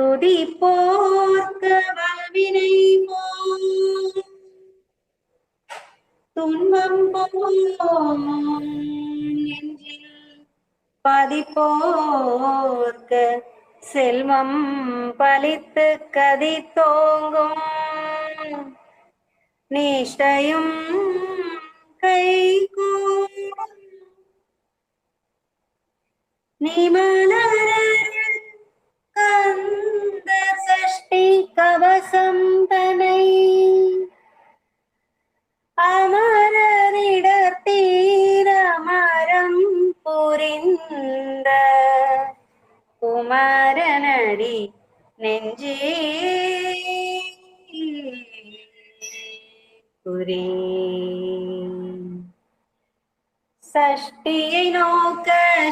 துதி போர்க்க வல்வினை போம் துன்பம் போம் நெஞ்சில் பதிப்போர்க்க செல்வம் பலித்து கதி தோங்கும். நிஷ்டையும் கைகூடும் நிமலரர் கந்த சஷ்டி கவசம் தனை அமரரிடர் தீரமரம் புரிந்த குமரனடி நெஞ்சே. புரி சஷ்டியை நோக்க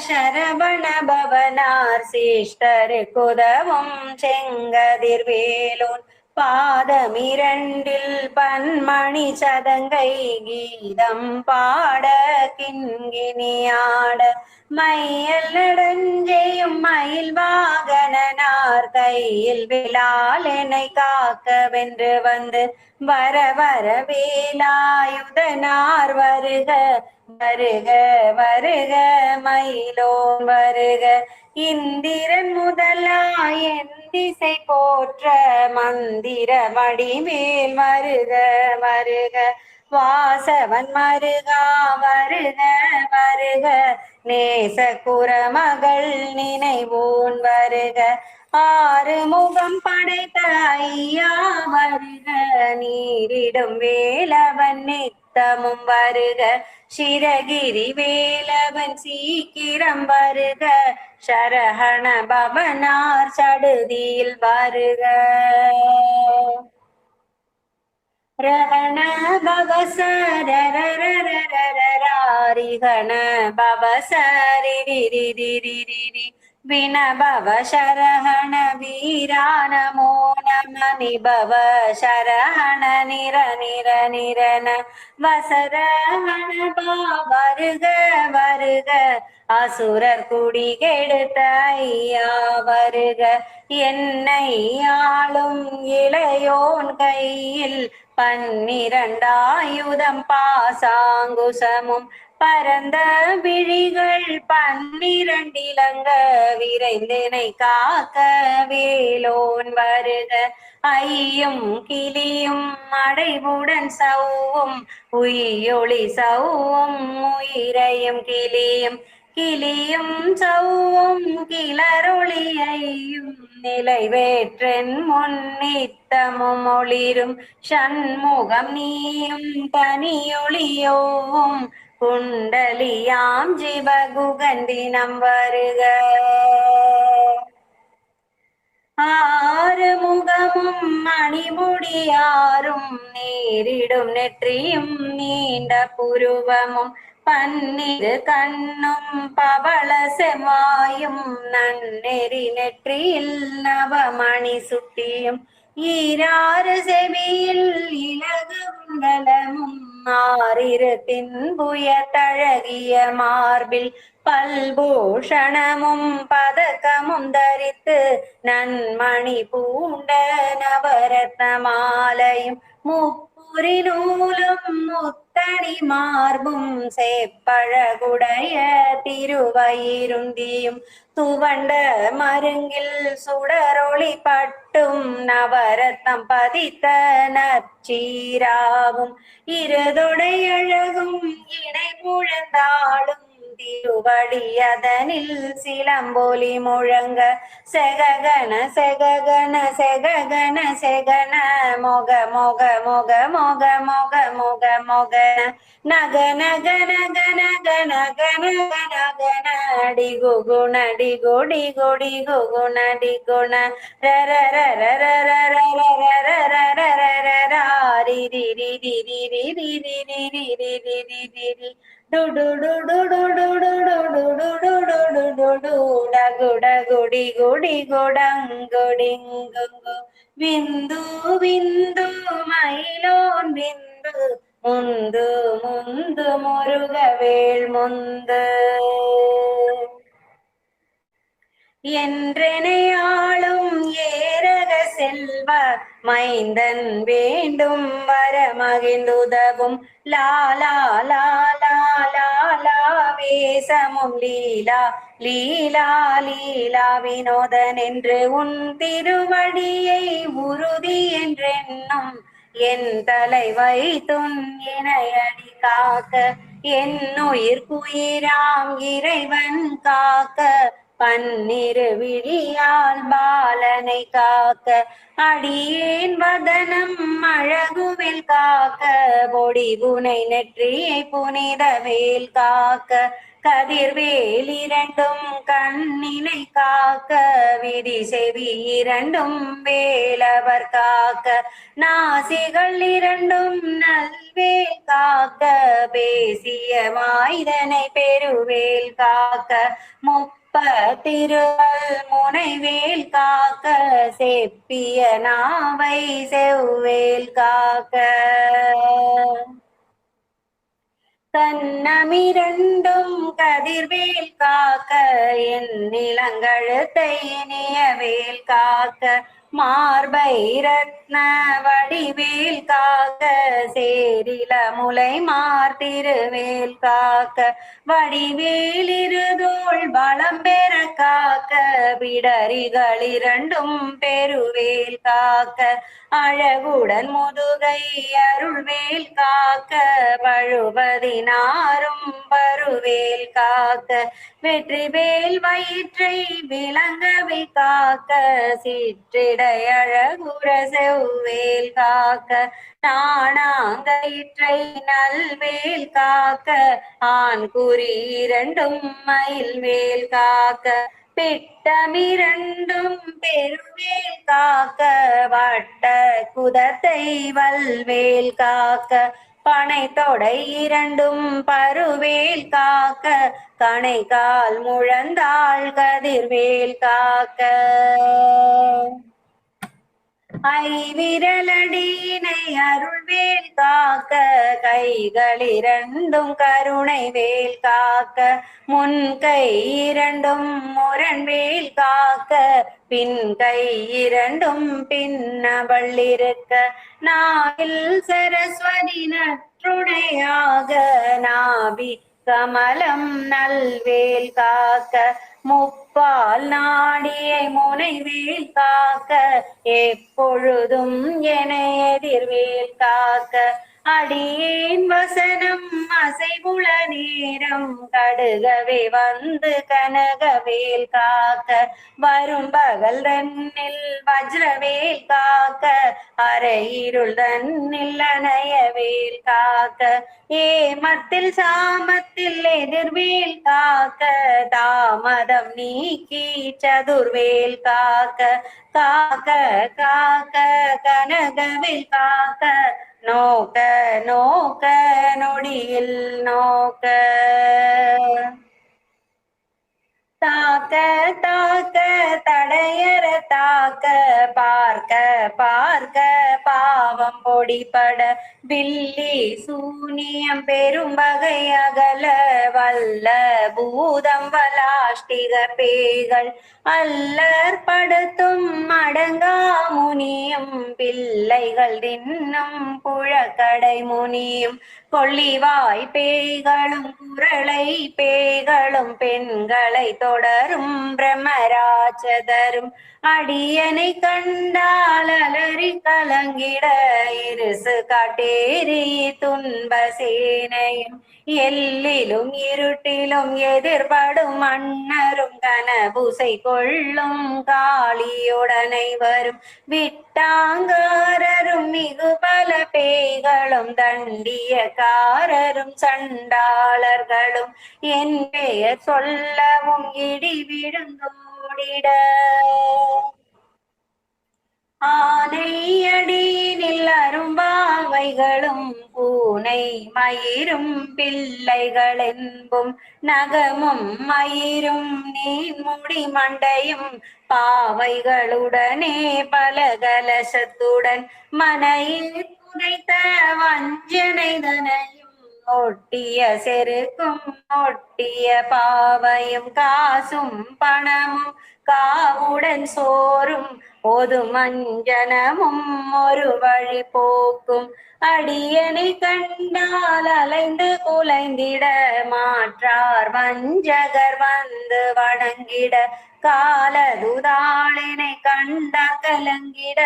சரவண பவனார் சிஷ்டரு குதவும் செங்கதிர் வேலோன் பாதமிரண்டில் பன்மணி சதங்கை கீதம் பாட கிண்கிணியாட. மையல் நடஞ்செய்யும் மயில் வாகனனார் கையில் விழாலெனை காக்க வென்று வந்து. வர வர வேலாயுதனார் வருக வருக வருக மயிலோன் வருக. இந்திரன் முதலாய் என் திசை போற்ற மந்திர வடிவேல் வருக வருக. வாசவன் மருகா வருக வருக. நேச குரமகள் நினைவோன் வருக. ஆறு முகம் படைத்த ஐயா வருக. நீரிடும் வேலவன் நித்தமும் வருக. சிரகிரி வேலவன் சீக்கிரம் வருக. சரஹண பவனார் சடுதியில் வருக. ரஹண பவசரரிகண பவசரி विनभव शरहण वीरा नमो नम निभव शरहण निर निर निरन வசரஹண வருக வருக அசுரர் குடிகெடுத்த ஐயா வருக. என்னை ஆளும் இளையோன் கையில் பன்னிரண்டாயுதம் பாசாங்குசமும் பரந்த விழிகள் பன்னிரண்டிலங்க விரைந்தனை காக்க வேலோன் வருக. ஐயும் கிளியும் அடைவுடன் சவ்வும் உயிரொளி சவ்வும் உயிரையும் கிளியும் கிளியும் சவ்வும் கிளரொளியையும் நிலைவேற்றன் முன்னித்தமும் ஒளிரும். சண்முகம் நீயும் தனியொளியோவும் குண்டலியாம் ஜிவகுகந்தினம் வருக. ஆறு முகமும் மணிமுடியாரும் நேரிடும் நெற்றியும் நீண்ட புருவமும் பன்னிரு கண்ணும் பவள செவாயும் நன்னெறி நெற்றியில் நவமணி சுட்டியும் ഈരാരസെമിയിൽ തഴകിയ മാർബിൽ പൽഭൂഷണമും പതക്കമും ധരിത്ത് നന്മണി പൂണ്ട നവരത്നമാലയും മുപ്പുരിനൂലും മുത്ത மாலையும் மார்பும் சேப்பழகுடைய திருவயிருந்தியும் துவண்ட மருங்கில் சுடரொளி பட்டும் நவரத்தம் பதித்த நச்சீராவும் இருதொடை அழகும் இணை முழந்தாளும் திருவடியதனில் சிலம்பொலி முழங்க செககன செககன செககன செகன மொக மொக மொக மொக மொக மொக மொக நக நக நக நக நக நக நக நடி குகுண டி குடி குடி குகுண டி குண ர ர ர ர ர ர ர ர ர ர ர ர ர ர ரி ரி ரி ரி ரி గుడి గుడి గుడంగుడింగు విందు విందు మైలోన్ విందు ముందు ముందు మురుగవేల్ ముందు என்றெனையாளும் ஏரக செல்வ மைந்தன் வேண்டும் வர மகிழ்ந்துதவும். லாலா லாலா லாலா வேசமும் லீலா லீலா லீலா வினோதன் என்று உன் திருவடியை உறுதி என்றென்னும் என் தலை வைத்தும் இணையடி காக்க என் உயிர் குயிராம் இறைவன் காக்க பன்னிரு விழியால் பாலனை காக்க அடியேன் வதனம் அழகுவில் காக்க பொடி புனை நெற்றியை புனித வேல் காக்க கதிர்வேல் இரண்டும் கண்ணினை காக்க விதி செவி இரண்டும் வேலவர் காக்க நாசிகள் இரண்டும் நல்வேல் காக்க பேசிய வாய்தனை பெருவேல் காக்க முப்ப திருவல் முனைவேல் காக்க செப்பிய நாவை செவ்வேல் காக்க. கண்ணமிரண்டும் கதிர்வேல் காக்க என் நிலங்கழுத்தை இனியவேல் காக்க. மார்பை ரத்ன வடிவேல் காக்க சேரில முலை மார்த்திருவேல் காக்க வடிவேல் இருதோள் பலம் பெற காக்க பிடரிகள் இரண்டும் பெருவேல் காக்க அழகுடன் முதுகை அருள்வேல் காக்க பழுவதினாரும் வருவேல் காக்க வெற்றிவேல் வயிற்றை விளங்கவை காக்க சிற்றிடை அழகுற செவ்வேல் காக்க நாணாங்கயிற்றை நல்வேல் காக்க ஆண் குறி இரண்டும் மயில் மயில்வேல் காக்க பிட்டமிரண்டும் பெருவேல் காக்க வட்ட குதத்தை வல்வேல் காக்க பனை தொடை இரண்டும் பருவேல் காக்க கனை கால் முழந்தாள் கதிர்வேல் காக்க. ஐவிரலடியினை அருள்வேல் காக்க கைகள் இரண்டும் கருணை வேல் காக்க முன் கை இரண்டும் முரண்வேல் காக்க பின் கை இரண்டும் பின்னவள் இருக்க. நாவில் சரஸ்வதி நற்றுணையாக நாபி கமலம் நல்வேல் காக்க முப்பால் நாடியை முனைவேல் காக்க எப்பொழுதும் என எதிர்வேல் காக்க. அடியேன் வசனம் அசைவுள நேரம் கடுகவே வந்து கனகவேல் காக்க வரும் பகல் தன்னில் வஜ்ரவேல் காக்க அரையிருள் தன்னில் அணையவேல் காக்க ஏமத்தில் சாமத்தில் எதிர்வேல் காக்க தாமதம் நீக்கி சதுர்வேல் காக்க காக்க காக்க கனகவேல் காக்க நோக்க நோக்க நொடியில் நோக்க. தாக்க தாக்க தடையற தாக்க பார்க்க பார்க்க பாவம் பொடிபட பில்லி சூனியம் பெரும் வகை அகல வல்ல பூதம் வலாஷ்டிக பேய்கள் அல்லர் படுத்தும் மடங்கா முனியும் பிள்ளைகள் தின்னும் புழக்கடை முனியும் கொள்ளிவாய் பேய்களும் குரளை பேய்களும் பெண்களை தொடரும் பிரமராஜதரும் அடியனை கண்டால் அலறி கலங்கிட இருசு காட்டேரி துன்ப சேனையும் எல்லிலும் இருட்டிலும் எதிர்படும் மன்னரும் கனபுசை கொள்ளும் காளியுடனை வரும் விட்டாங்காரரும் மிகு பல பேய்களும் தண்டியக்காரரும் சண்டாளர்களும் என் பெயர் சொல்லவும் இடி விழுங்கும் ஆனை அடியினில் அரும்பாவைகளும் பூனை மயிரும் பிள்ளைகள் என்பும் நகமும் மயிரும் நீன்முடி மண்டையும் பாவைகளுடனே பல கலசத்துடன் மனையில் புதைத்த வஞ்சனைதனையும் ஒட்டிய செருக்கும் ஒட்டிய பாவையும் காசும் பணமும் காவுடன் சோறும் பொது மஞ்சனமும் ஒரு வழி போக்கும். அடியனை கண்டால் அலைந்து குலைந்திட மாற்றார் வஞ்சகர் வந்து வணங்கிட காலதுதாளினை கண்ட கலங்கிட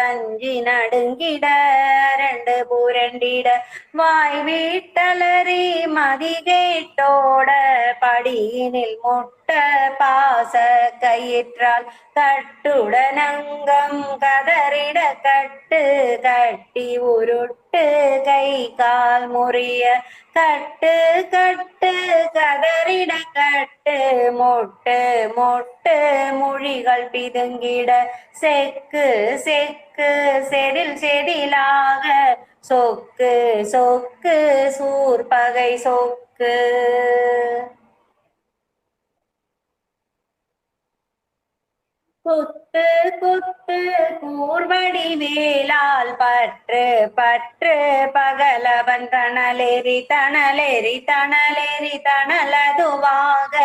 அஞ்சி நடுங்கிட ரெண்டு புரண்டிட வாய் வீட்டலறி மதி கேட்டோட படியினில் முட்ட பாச கயிற்றால் கட்டுடனங்கம் கதறிட கட்டு கட்டி உருள் உருட்டு கை கால் முறிய கட்டு கட்டு கதறிட கட்டு மொட்டு மொட்டு மொழிகள் பிதுங்கிட செக்கு செக்கு செடில் செடிலாக சொக்கு சொக்கு சூர்பகை சொக்கு. கொத்து கொத்து கூர்வடி வேலால் பற்று பற்று பகலவன் தணலேறி தணலேறி தணலேறி தணலதுவாக.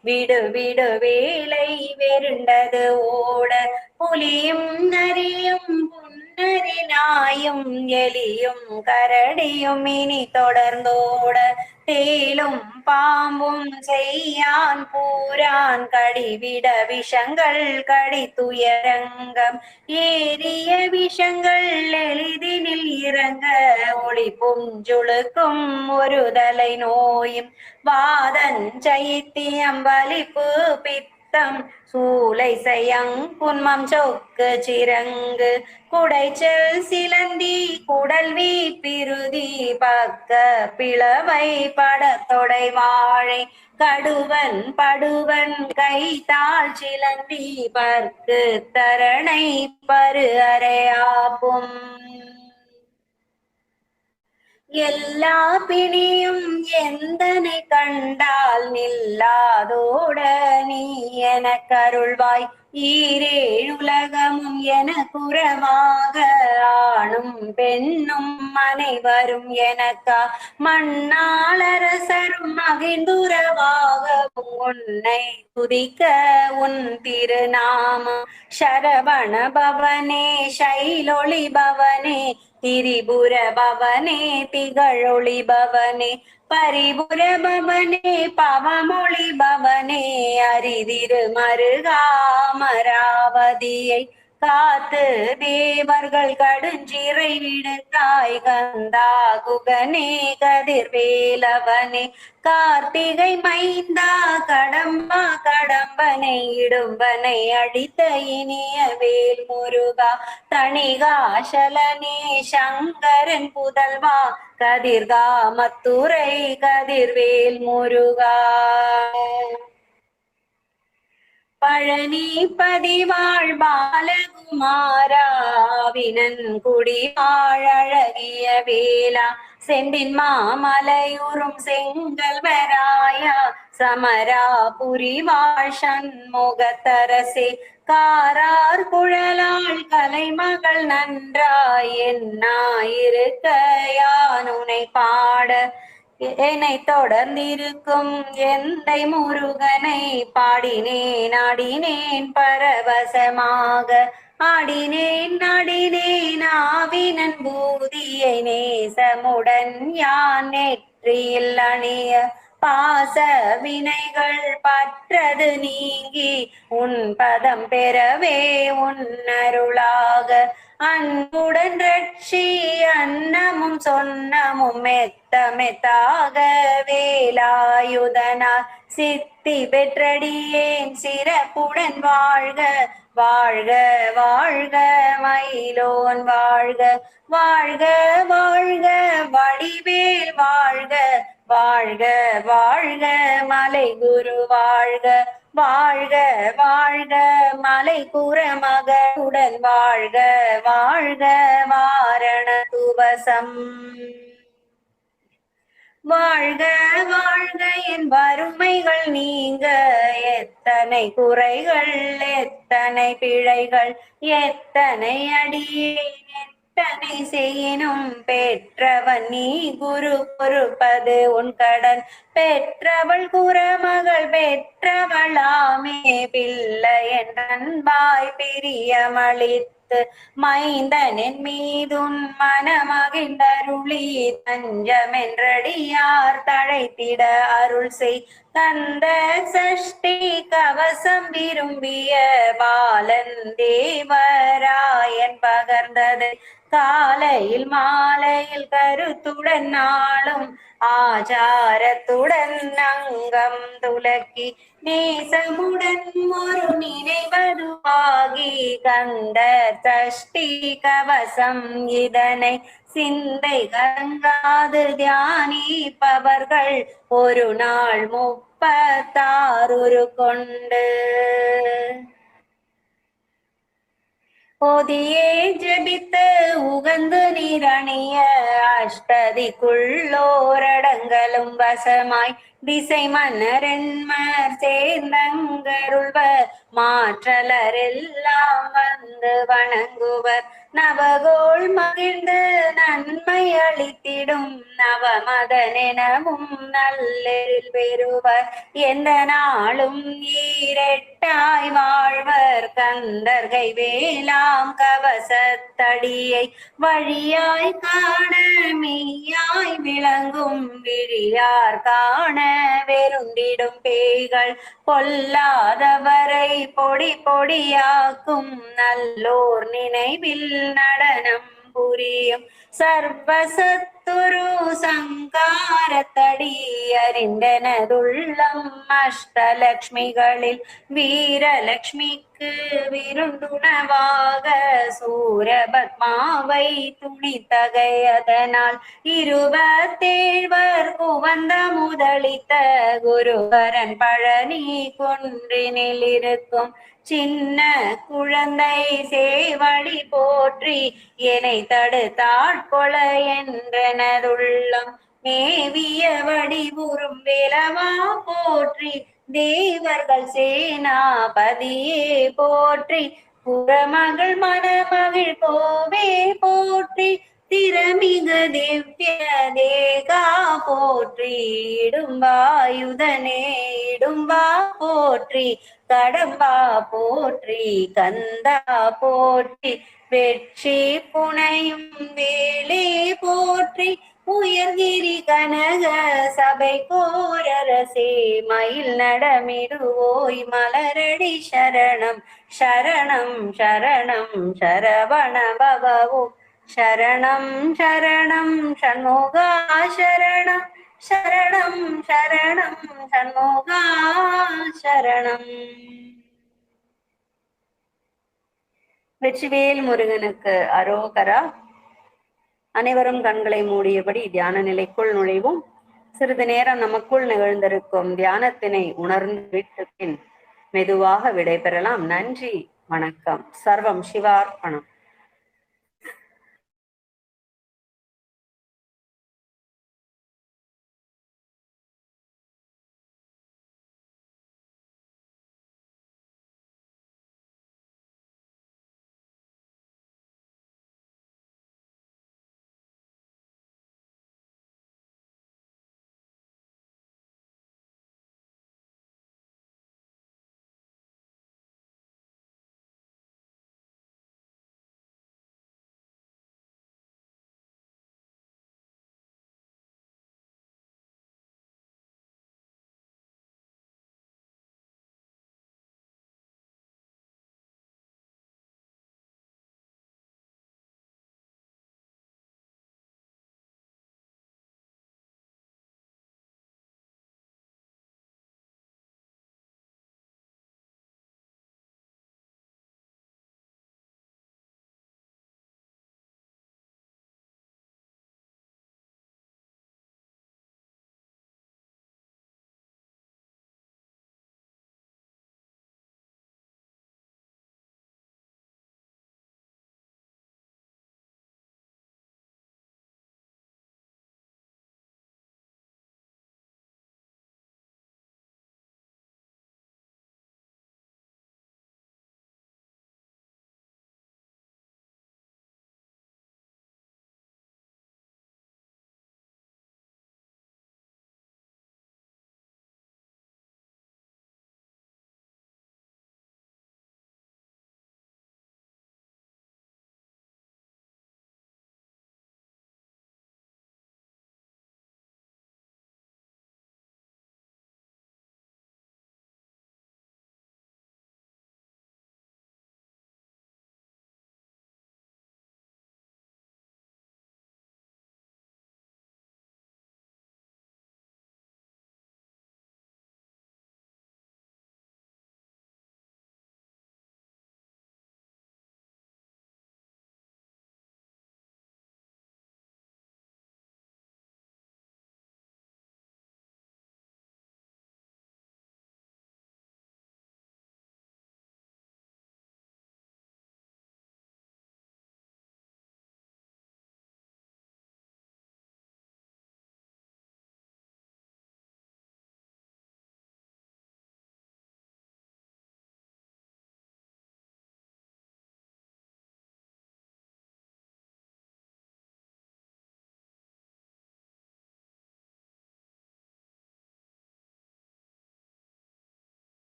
விடு விடு வேலை வெருண்டது ஓட. புலியும் நரியும் புன்னரி நாயும் எலியும் கரடியும் இனி தொடர்ந்தோட. தேலும் பாம்பும் செய்யான் பூரான் கடிவிட விஷங்கள் கடித்துயரங்கம். ஏறிய விஷங்கள் எளிதினில் இறங்க ஒளிப்பும் ஜுழுக்கும் ஒரு தலை நோயும். வாதன் சைத்தியம் வலிப்பு பித்த சத்தம் சூளை செய்யங் புன்மம் சொக்கு சிறங்கு. குடைச்சல் சிலந்தி குடல்வி பிருதி பக்க பிளவை படத்தொடை வாழை. கடுவன் படுவன் கைத்தாள் சிலந்தி பர்க்கு தரணை பரு அறையாப்பும் எல்லா பிணியும் எந்தனை கண்டால் நில்லாதோட நீ எனக்கு அருள்வாய். ஈரேழுலகமும் என குறவாக ஆணும் பெண்ணும் அனைவரும் எனக்கா. மண்ணாளரசரும் மகிழ்ந்துறவாக உன்னை துதிக்க உன் திருநாமம். சரவண பவனே சைலொளி பவனே திரிபுர பவனே திகழொளி பவனே பரிபுர பவனே பவமொழி பவனே அரிதிரு மருகாமராவதியை காத்து தேவர்கள் கடுஞ்சிறை விடுத்தாய் கந்தா குகனே கதிர்வேலவனே கார்த்திகை மைந்தா கடம்பா கடம்பனை இடும்பனை அடித்த இனிய வேல் முருகா. தணிகாசலனே சங்கரன் புதல்வா. கதிர்காமத்துறை கதிர்வேல் முருகா. பழனி பதிவாழ் பாலகுமாராவினன் குடி வாழகிய வேளா. செந்தின் மாமலையுறும் செங்கல்வராயா சமராபுரி வாழ் சண்முகத்தரசே. காரார் குழலாள் கலைமகள் நன்றாய். என்னாயிருக்க யானுனை பாட. என்னை தொடர்ந்திருக்கும் எந்தை முருகனை பாடினேன் ஆடினேன் பரவசமாக. ஆடினேன் ஆடினேன் ஆவினன் பூதியை நேசமுடன் யான் நெற்றியில் அணிய. பாச வினைகள் பற்றது நீங்கி உன் பதம் பெறவே உன் அருளாக. அன்புடன் ரட்சி அன்னமு அன்னமும் சொன்னமும் மெத்த மெத்தாக வேலாயுதனார் சித்தி பெற்றடியேன் சிறப்புடன் வாழ்க வாழ்க வாழ்க மயிலோன் வாழ்க. வாழ்க வாழ்க வடிவேல் வாழ்க வாழ்க வாழ்க மலை குரு வாழ்க. வாழ்க வாழ்க மலை கூற மகளுடன் வாழ்க வாழ்க வாரண துவசம். வாழ்க வாழ்க என் வறுமைகள் நீங்க எத்தனை குறைகள் எத்தனை பிழைகள் எத்தனை அடியேன் பெற்றனை செய்யினும் பெற்றவன் நீ குரு பொறுப்பது உன் கடன். பெற்றவள் குரமகள் பெற்றவளாமே பிள்ளை என்றன்பாய் பிரியமளித்து மைந்தனின் மீதுன் மனமகிழ்ந்தருளி தஞ்சமென்றடியார் தழைத்திட அருள் செய். தந்த சஷ்டி கவசம் விரும்பிய பாலன் தேவராயன் பகர்ந்தது. காலையில் மாலையில் கருத்துடன் நாளும் ஆச்சாரத்துடன் அங்கம் துலக்கி நேசமுடன் ஒரு நினைவதுவாகி கந்த சஷ்டி கவசம் இதனை சிந்தை கலங்காது தியானிப்பவர்கள் ஒரு நாள் முப்பத்தாறு கொண்டு பொதியே ஜபித்து உகந்து நீரணிய அஷ்டதிக்குள்ளோரடங்களும் வசமாய் திசை மன்னரென்மர் சேர்ந்தங்கருள்வர். மாற்றலரெல்லாம் வந்து வணங்குவர். நவகோள் மகிழ்ந்து நன்மை அளித்திடும் நவமதனெனவும் நல்லெழில் பெறுவர். எந்த நாளும் ஈரெட்டாய் வாழ்வர். கந்தர்கை வேளாம் கவசத்தடியை வழியாய் காண மெய்யாய் விளங்கும் விழியார் காண வெருண்டிடும் பேய்கள் பொல்லாதவரை பொடி பொடியாக்கும் நல்லோர் நினைவில் நடனம் புரியும் சர்வசத்துரு சங்காரத்தடி அறிந்தனதுள்ளம் அஷ்டலக்ஷ்மிகளில் வீரலக்ஷ்மிக்கு விருண்டுணவாக சூரபத்மாவை துணித்தகையதனால் இருபத்தேழ்வர் குவந்த முதலித்த குருவரன் பழனி குன்றினில் இருக்கும் சின்ன குழந்தை சேவடி போற்றி என்னை தடுத்தாட்கொள என்றனதுள்ளம். மேவிய வடிவுறும் வேலவா போற்றி தேவர்கள் சேனாபதியே போற்றி புறமகள் மணமகள் கோவே போற்றி திறமிகு திவ்ய தேகா போற்றி இடும்பாயுதனே இடும்பா போற்றி கடம்பா போற்றி கந்தா போற்றி வெற்றி புனையும் வேலே போற்றி உயர்கிரி கனக சபை கோரரசே மயில் நடமிடுவோய் மலரடி சரணம். சரணம் சரணம் சரவண பவோ சரணம் சரணம் சண்முகா சரணம். சரணம் சரணம் சண்முகா சரணம். வெற்றிவேல் முருகனுக்கு அரோகரா. அனைவரும் கண்களை மூடியபடி தியான நிலைக்குள் நுழைவோம். சிறிது நேரம் நமக்குள் நிகழ்ந்திருக்கும் தியானத்தினை உணர்ந்து விட்டு பின் மெதுவாக விடைபெறலாம். நன்றி வணக்கம். சர்வம் சிவார்ப்பணம்.